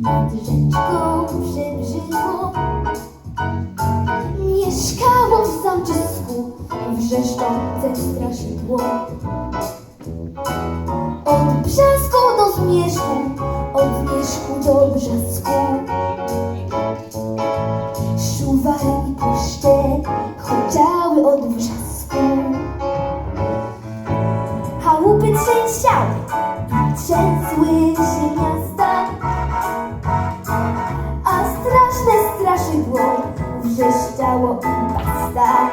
nad rzeczką przebrzydło. Mieszkało w zamczysku wrzeszczące straszydło. Od brzasku do zmierzchu, od zmierzchu do brzasku. Szuwary puszcze huczały od wrzasku. Chałupy trzęsiały i trzęsły się straszydło wrzeszczało i basta.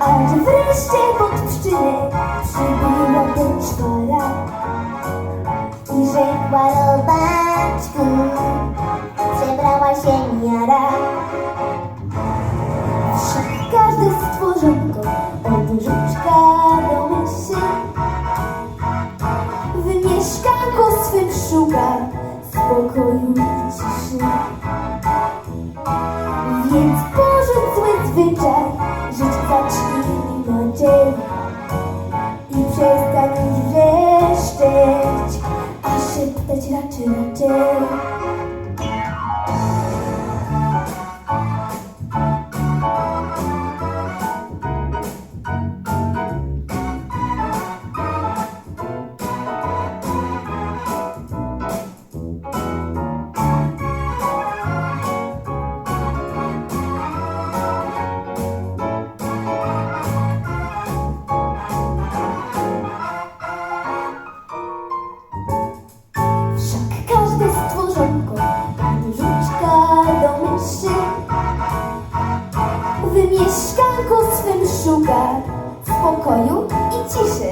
Aż wreszcie pod pszczynę przybyła pieczwara i rzekła robaczku, przebrała się miara. Wszak każde stworzonko od spokoju i ciszy. Więc porzuć zły zwyczaj, żyć zacznij inaczej i przestań wrzeszczeć, a szeptać raczej, raczej. W mieszkanku swym szuka spokoju i ciszy.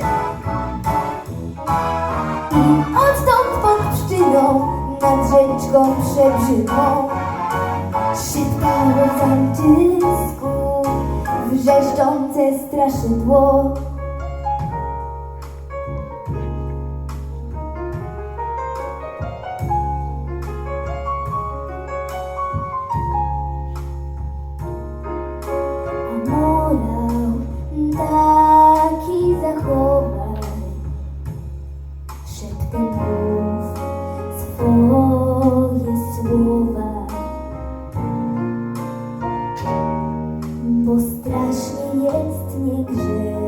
I odtąd pod pszczyną nad rzeczką przebrzydłą szeptało w zamczysku wrzeszczące straszydło. Taki zachowaj, szeptem mów swoje słowa. Bo strasznie jest nie grzech.